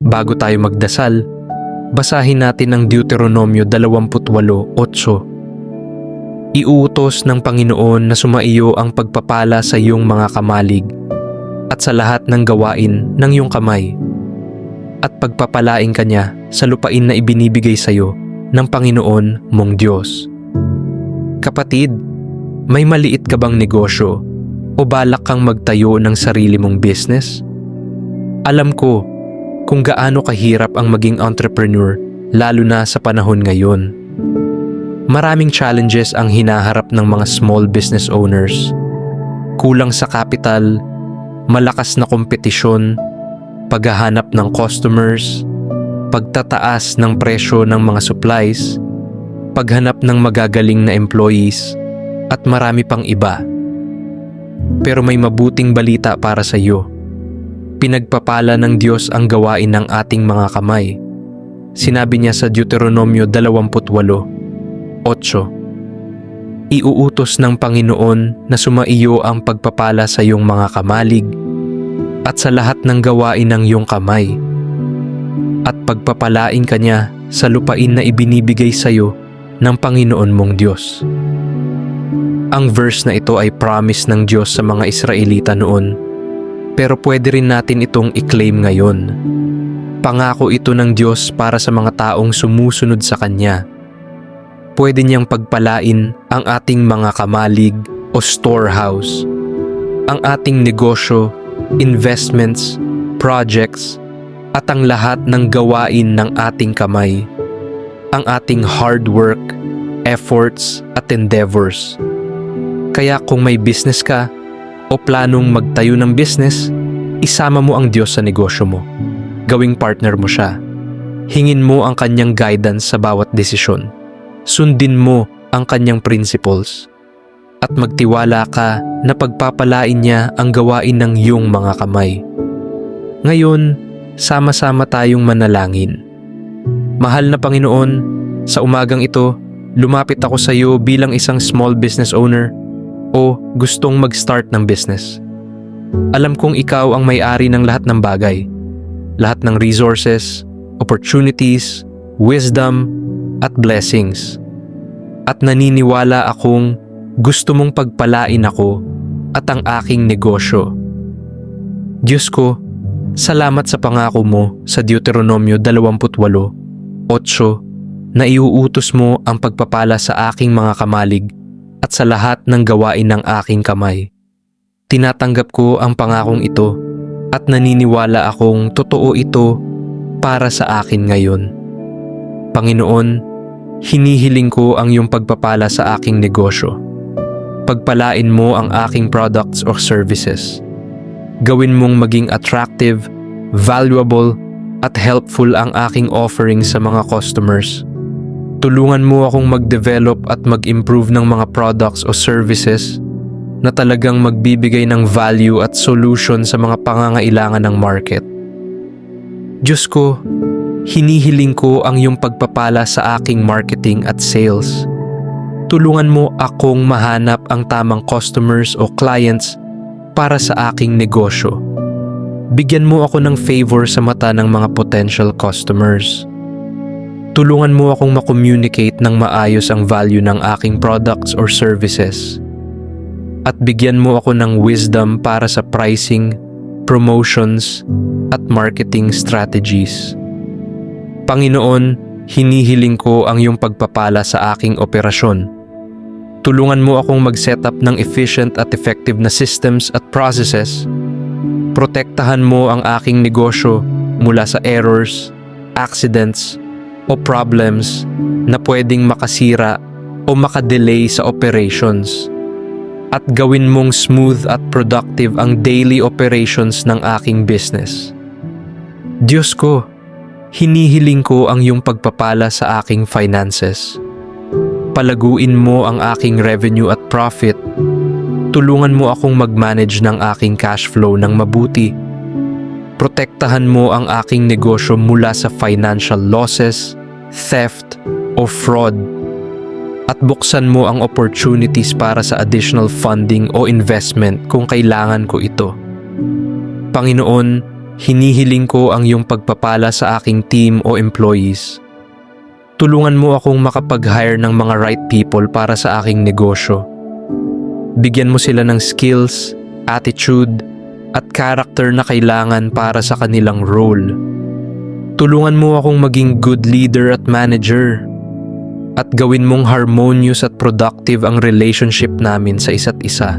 Bago tayo magdasal, basahin natin ang Deuteronomio 28.8. Iuutos ng Panginoon na sumaiyo ang pagpapala sa iyong mga kamalig at sa lahat ng gawain ng iyong kamay at pagpapalain ka niya sa lupain na ibinibigay sa iyo ng Panginoon mong Diyos. Kapatid, may maliit ka bang negosyo o balak kang magtayo ng sarili mong business? Alam ko kung gaano kahirap ang maging entrepreneur lalo na sa panahon ngayon. Maraming challenges ang hinaharap ng mga small business owners. Kulang sa capital, malakas na kompetisyon, paghahanap ng customers, pagtataas ng presyo ng mga supplies, paghanap ng magagaling na employees, at marami pang iba. Pero may mabuting balita para sa iyo pinagpapala ng Diyos ang gawain ng ating mga kamay. Sinabi niya sa Deuteronomio 28, 8. Iuutos ng Panginoon na sumaiyo ang pagpapala sa iyong mga kamalig at sa lahat ng gawain ng iyong kamay. At pagpapalain ka niya sa lupain na ibinibigay sa iyo ng Panginoon mong Diyos. Ang verse na ito ay promise ng Diyos sa mga Israelita noon pero pwede rin natin itong i-claim ngayon. Pangako ito ng Diyos para sa mga taong sumusunod sa Kanya. Pwede niyang pagpalain ang ating mga kamalig o storehouse, ang ating negosyo, investments, projects, at ang lahat ng gawain ng ating kamay, ang ating hard work, efforts, at endeavors. Kaya kung may business ka, o planong magtayo ng business, isama mo ang Diyos sa negosyo mo. Gawing partner mo siya. Hingin mo ang kanyang guidance sa bawat desisyon. Sundin mo ang kanyang principles. At magtiwala ka na pagpapalain niya ang gawain ng iyong mga kamay. Ngayon, sama-sama tayong manalangin. Mahal na Panginoon, sa umagang ito, lumapit ako sa iyo bilang isang small business owner o gustong mag-start ng business. Alam kong ikaw ang may-ari ng lahat ng bagay. Lahat ng resources, opportunities, wisdom, at blessings. At naniniwala akong gusto mong pagpalain ako at ang aking negosyo. Diyos ko, salamat sa pangako mo sa Deuteronomio 28, 8 na iuutos mo ang pagpapala sa aking mga kamalig at sa lahat ng gawain ng aking kamay. Tinatanggap ko ang pangakong ito at naniniwala akong totoo ito para sa akin ngayon. Panginoon, hinihiling ko ang iyong pagpapala sa aking negosyo. Pagpalain mo ang aking products or services. Gawin mong maging attractive, valuable, at helpful ang aking offering sa mga customers Tulungan mo akong mag-develop at mag-improve ng mga products o services na talagang magbibigay ng value at solution sa mga pangangailangan ng market. Diyos ko, hinihiling ko ang iyong pagpapala sa aking marketing at sales. Tulungan mo akong mahanap ang tamang customers o clients para sa aking negosyo. Bigyan mo ako ng favor sa mata ng mga potential customers. Tulungan mo akong makommunicate ng maayos ang value ng aking products or services. At bigyan mo ako ng wisdom para sa pricing, promotions, at marketing strategies. Panginoon, hinihiling ko ang iyong pagpapala sa aking operasyon. Tulungan mo akong mag-set up ng efficient at effective na systems at processes. Protektahan mo ang aking negosyo mula sa errors, accidents, o problems na pwedeng makasira o makadelay sa operations at gawin mong smooth at productive ang daily operations ng aking business. Diyos ko, hinihiling ko ang iyong pagpapala sa aking finances. Palaguin mo ang aking revenue at profit. Tulungan mo akong mag-manage ng aking cash flow ng mabuti. Protektahan mo ang aking negosyo mula sa financial losses, theft, o fraud at buksan mo ang opportunities para sa additional funding o investment kung kailangan ko ito. Panginoon, hinihiling ko ang iyong pagpapala sa aking team o employees. Tulungan mo akong makapag-hire ng mga right people para sa aking negosyo. Bigyan mo sila ng skills, attitude, at character na kailangan para sa kanilang role. Tulungan mo akong maging good leader at manager. At gawin mong harmonious at productive ang relationship namin sa isa't isa.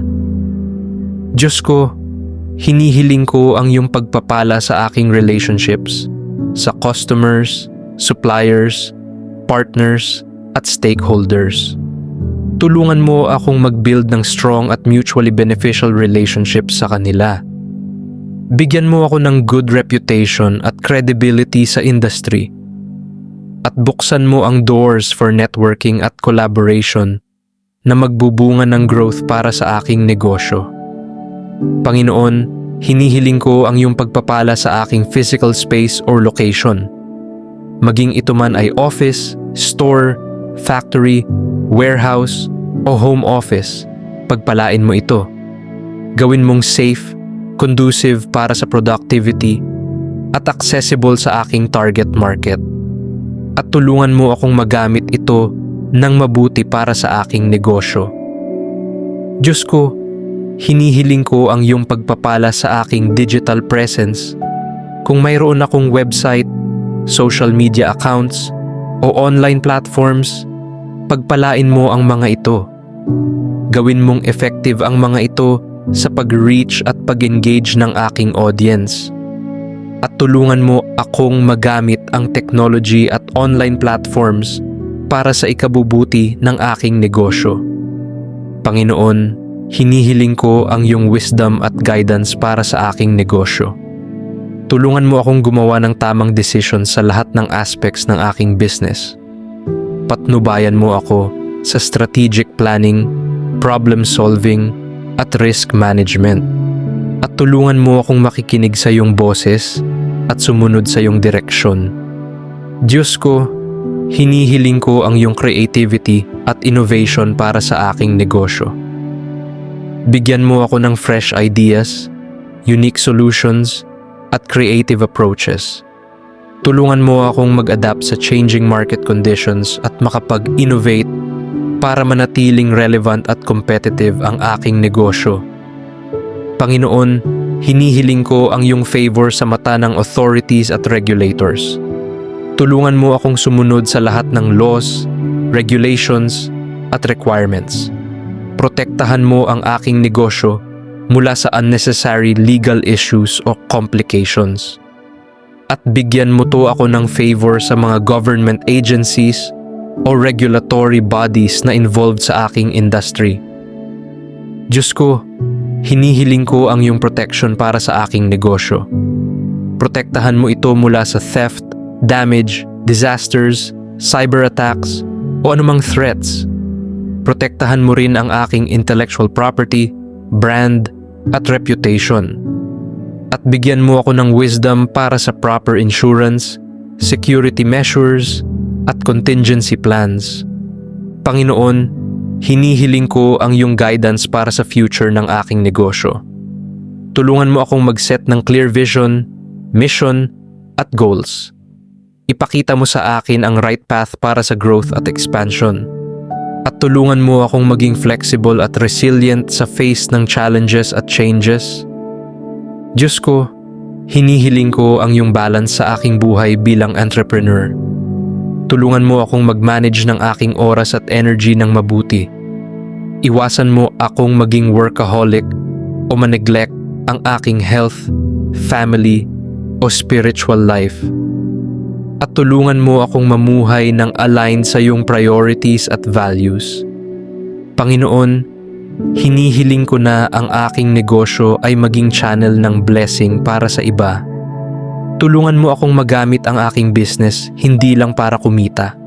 Diyos ko, hinihiling ko ang iyong pagpapala sa aking relationships, sa customers, suppliers, partners, at stakeholders. Tulungan mo akong mag-build ng strong at mutually beneficial relationships sa kanila. Bigyan mo ako ng good reputation at credibility sa industry. At buksan mo ang doors for networking at collaboration na magbubunga ng growth para sa aking negosyo. Panginoon, hinihiling ko ang iyong pagpapala sa aking physical space or location. Maging ito man ay office, store, factory, warehouse, o home office, pagpalain mo ito. Gawin mong safe, conducive para sa productivity, at accessible sa aking target market. At tulungan mo akong magamit ito ng mabuti para sa aking negosyo. Diyos ko, hinihiling ko ang iyong pagpapala sa aking digital presence. Kung mayroon akong website, social media accounts, o online platforms, pagpalain mo ang mga ito. Gawin mong effective ang mga ito sa pag-reach at pag-engage ng aking audience. At tulungan mo akong magamit ang technology at online platforms para sa ikabubuti ng aking negosyo. Panginoon, hinihiling ko ang iyong wisdom at guidance para sa aking negosyo. Tulungan mo akong gumawa ng tamang desisyon sa lahat ng aspects ng aking business. Patnubayan mo ako sa strategic planning, problem solving, at risk management. At tulungan mo akong makikinig sa iyong boses at sumunod sa iyong direksyon. Diyos ko, hinihiling ko ang iyong creativity at innovation para sa aking negosyo. Bigyan mo ako ng fresh ideas, unique solutions, at creative approaches. Tulungan mo akong mag-adapt sa changing market conditions at makapag-innovate para manatiling relevant at competitive ang aking negosyo. Panginoon, hinihiling ko ang iyong favor sa mata ng authorities at regulators. Tulungan mo akong sumunod sa lahat ng laws, regulations, at requirements. Protektahan mo ang aking negosyo mula sa unnecessary legal issues o complications. At bigyan mo to ako ng favor sa mga government agencies o regulatory bodies na involved sa aking industry. Diyos ko, hinihiling ko ang iyong protection para sa aking negosyo. Protektahan mo ito mula sa theft, damage, disasters, cyber attacks, o anumang threats. Protektahan mo rin ang aking intellectual property, brand, at reputation. At bigyan mo ako ng wisdom para sa proper insurance, security measures, at contingency plans. Panginoon, hinihiling ko ang iyong guidance para sa future ng aking negosyo. Tulungan mo akong mag-set ng clear vision, mission, at goals. Ipakita mo sa akin ang right path para sa growth at expansion. At tulungan mo akong maging flexible at resilient sa face ng challenges at changes. Diyos ko, hinihiling ko ang iyong balance sa aking buhay bilang entrepreneur. Tulungan mo akong mag-manage ng aking oras at energy ng mabuti. Iwasan mo akong maging workaholic o maneglect ang aking health, family, o spiritual life. At tulungan mo akong mamuhay ng aligned sa iyong priorities at values. Panginoon, hinihiling ko na ang aking negosyo ay maging channel ng blessing para sa iba Tulungan mo akong magamit ang aking business hindi lang para kumita,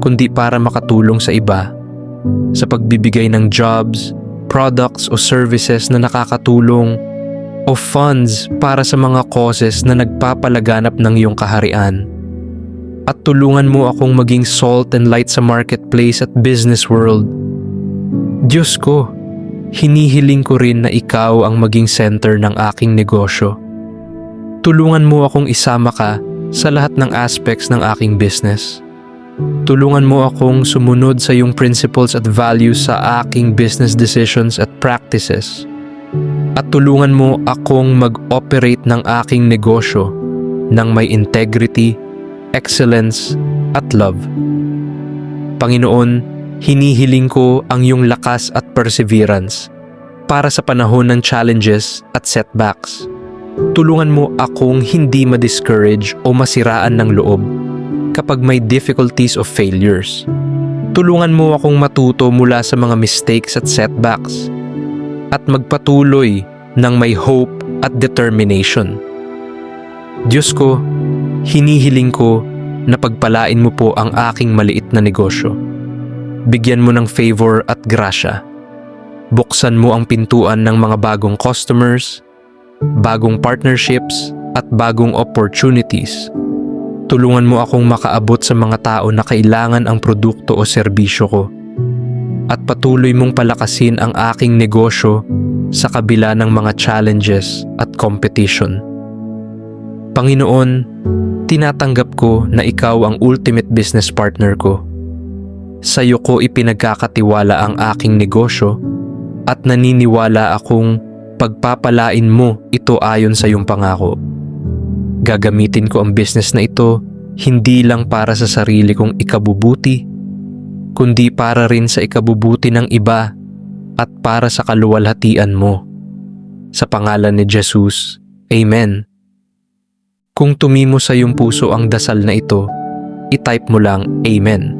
kundi para makatulong sa iba. Sa pagbibigay ng jobs, products o services na nakakatulong o funds para sa mga causes na nagpapalaganap ng iyong kaharian. At tulungan mo akong maging salt and light sa marketplace at business world. Diyos ko, hinihiling ko rin na ikaw ang maging center ng aking negosyo Tulungan mo akong isama ka sa lahat ng aspects ng aking business. Tulungan mo akong sumunod sa iyong principles at values sa aking business decisions at practices. At tulungan mo akong mag-operate ng aking negosyo ng may integrity, excellence, at love. Panginoon, hinihiling ko ang iyong lakas at perseverance para sa panahon ng challenges at setbacks. Tulungan mo akong hindi ma-discourage o masiraan ng loob kapag may difficulties of failures. Tulungan mo akong matuto mula sa mga mistakes at setbacks at magpatuloy ng may hope at determination. Diyos ko, hinihiling ko na pagpalain mo po ang aking maliit na negosyo. Bigyan mo ng favor at grasya. Buksan mo ang pintuan ng mga bagong customers, bagong partnerships, at bagong opportunities. Tulungan mo akong makaabot sa mga tao na kailangan ang produkto o serbisyo ko. At patuloy mong palakasin ang aking negosyo sa kabila ng mga challenges at competition. Panginoon, tinatanggap ko na ikaw ang ultimate business partner ko. Sa iyo ko ipinagkakatiwala ang aking negosyo at naniniwala akong pagpapalain mo ito ayon sa iyong pangako. Gagamitin ko ang business na ito hindi lang para sa sarili kong ikabubuti, kundi para rin sa ikabubuti ng iba at para sa kaluwalhatian mo. Sa pangalan ni Jesus, Amen. Kung tumimo sa iyong puso ang dasal na ito, itype mo lang Amen.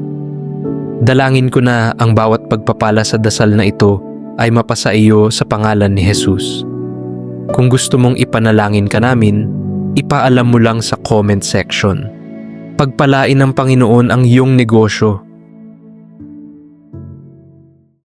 Dalangin ko na ang bawat pagpapala sa dasal na ito ay mapasa iyo sa pangalan ni Jesus. Kung gusto mong ipanalangin ka namin, ipaalam mo lang sa comment section. Pagpalain ng Panginoon ang iyong negosyo